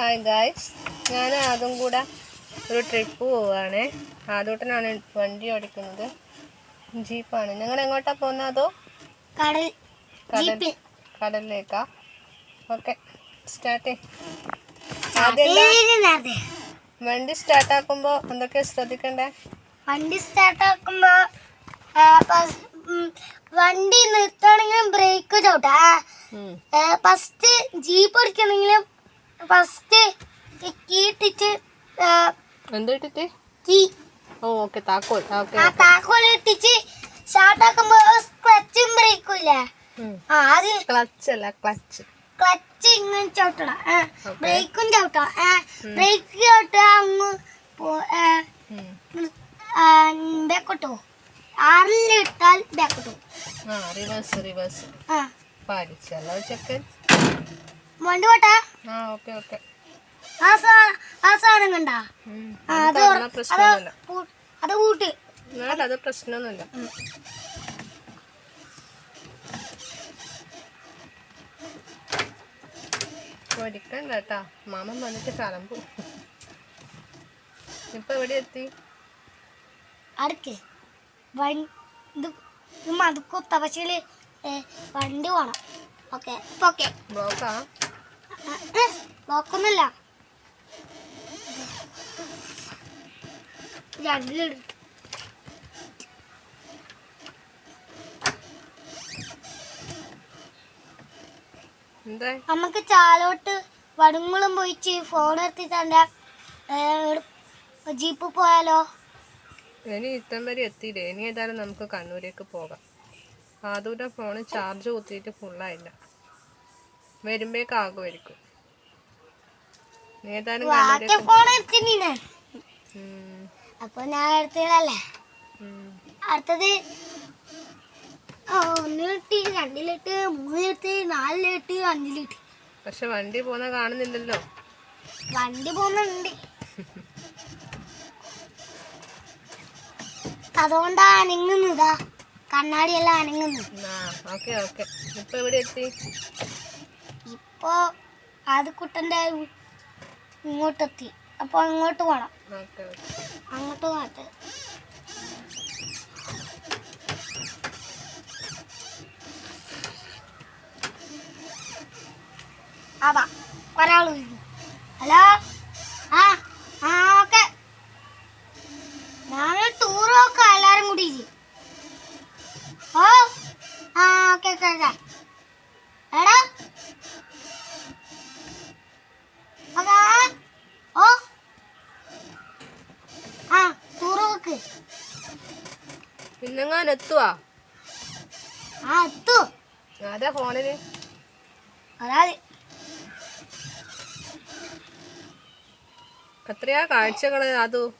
Hi guys ഞാൻ ആദ്യം കൂടെ ഒരു ട്രിപ്പ് പോവുകയാണ് ആദ്യോട്ടനാണ് വണ്ടി ഓടിക്കുന്നത്. ജീപ്പാണ്. ഞങ്ങൾ എങ്ങോട്ടാ പോകുന്നത് അതോ കടൽ. കടൽ കടലിലേക്കാ? ഓക്കെ സ്റ്റാർട്ട് ആദ്യം വണ്ടി സ്റ്റാർട്ട് ആക്കുമ്പോൾ എന്തൊക്കെയാ ശ്രദ്ധിക്കണ്ടേ? വണ്ടി സ്റ്റാർട്ട് ആക്കുമ്പോ ആ, ഫസ്- ഉം, വണ്ടി നിർത്തണമെങ്കിലും ബ്രേക്ക് ചവിട്ടാ. ഫസ്റ്റ് ജീപ്പ് ഓടിക്കണമെങ്കിലും ഫസ്റ്റ് കീ ഇട്ടിട്ട് എന്ത് ഇട്ടിട്ട്? കീ. ഓ ഓക്കെ താക്കോൽ. ഓക്കെ ആ താക്കോൽ ഇട്ടിട്ട് സ്റ്റാർട്ട് ആക്കുമ്പോ ക്ലച്ചും ബ്രേക്കില്ല ആ ആദ്യം ക്ലച്ച് അല്ല ക്ലച്ച് ക്ലച്ച് ഇങ്ങനെ ചവിട്ടണം. ബ്രേക്കും ചവിട്ടണം. ബ്രേക്ക് ചവിട്ടാ അങ്ങ് പോ- ഏ, ആ, ബാക്കോട്ടോ ആറിലിട്ടാൽ ബാക്കോട്ടോ ആ റിവേഴ്സ് റിവേഴ്സ് ആ. പാലിച്ചല്ലോ ചെക്കൻ. വണ്ടി പോട്ടാ? ആ ഓക്കെ ഓക്കെ. ആ സാ ആ സാധനം കണ്ടാ? ആ, അത് അത് ഉറ- അത് പ്രശ്നമൊന്നുമില്ല പൂ- അത് കൂട്ട് എന്നാലും അത് പ്രശ്നമൊന്നുമില്ല. ഒരിക്കണ്ട കേട്ടാ. മാമൻ വന്നിട്ട് കലമ്പു. ഇപ്പൊ എവിടെ എത്തി? അടുക്ക്. വണ്ടി ഇത് മതുക്കൊത്ത പക്ഷേ വണ്ടി പോണം. ഓക്കെ. ഓക്കെ. ബ്ലോക്കാ നോക്കുന്നില്ല. രണ്ടിലെടുത്തു നമുക്ക് ചാലോട്ട് വടുങ്ങളും പോയിച്ച് ഫോൺ എടുത്തിട്ട് ജീപ്പ് പോയാലോ? ഇനി ഇത്തം വരെ എത്തിയില്ലേ. ഇനി ഏതായാലും നമുക്ക് കണ്ണൂരേക്ക് പോകാം. ആദൂടെ ഫോണ് ചാർജ് കുത്തിയിട്ട് ഫുള്ളായില്ല വരുമ്പോഴേക്ക് ആകുമായിരിക്കും അപ്പൊ ഞാൻ എടുത്തതല്ലേ ഉം. അടുത്തത് ഒന്നിലിട്ട് രണ്ടിലിട്ട് മൂന്നിലിട്ട് നാലിലിട്ട് അഞ്ചിലിട്ട്. പക്ഷെ വണ്ടി പോന്ന കാണുന്നില്ലല്ലോ. വണ്ടി പോന്നുണ്ട് അതുകൊണ്ടാ അനങ്ങുന്നതാ കണ്ണാടിയെല്ലാം അനങ്ങുന്നു ഓക്കെ ഓക്കെ. ഇപ്പൊ എവിടെ എത്തി? ഇപ്പോ ആദ്യക്കുട്ടന്റെ ഇങ്ങോട്ടെത്തി. അപ്പോൾ ഇങ്ങോട്ട് ഓക്കെ അങ്ങോട്ട് പോകട്ടെ അതാ ഒരാൾ വിളിക്കുന്നു ഹലോ? ആ ആ ഓക്കെ. ഞാൻ ടൂർ നോക്കാം എല്ലാരും കൂടി ഓ ആ ഓക്കെ ഓക്കെ ഓക്കെ. പിന്നെങ്ങാൻ എത്തുവാ? ആ എത്തു. അതാ ഫോണിൽ? ഒരാൾ. എത്രയാ കാഴ്ചകൾ അതോ?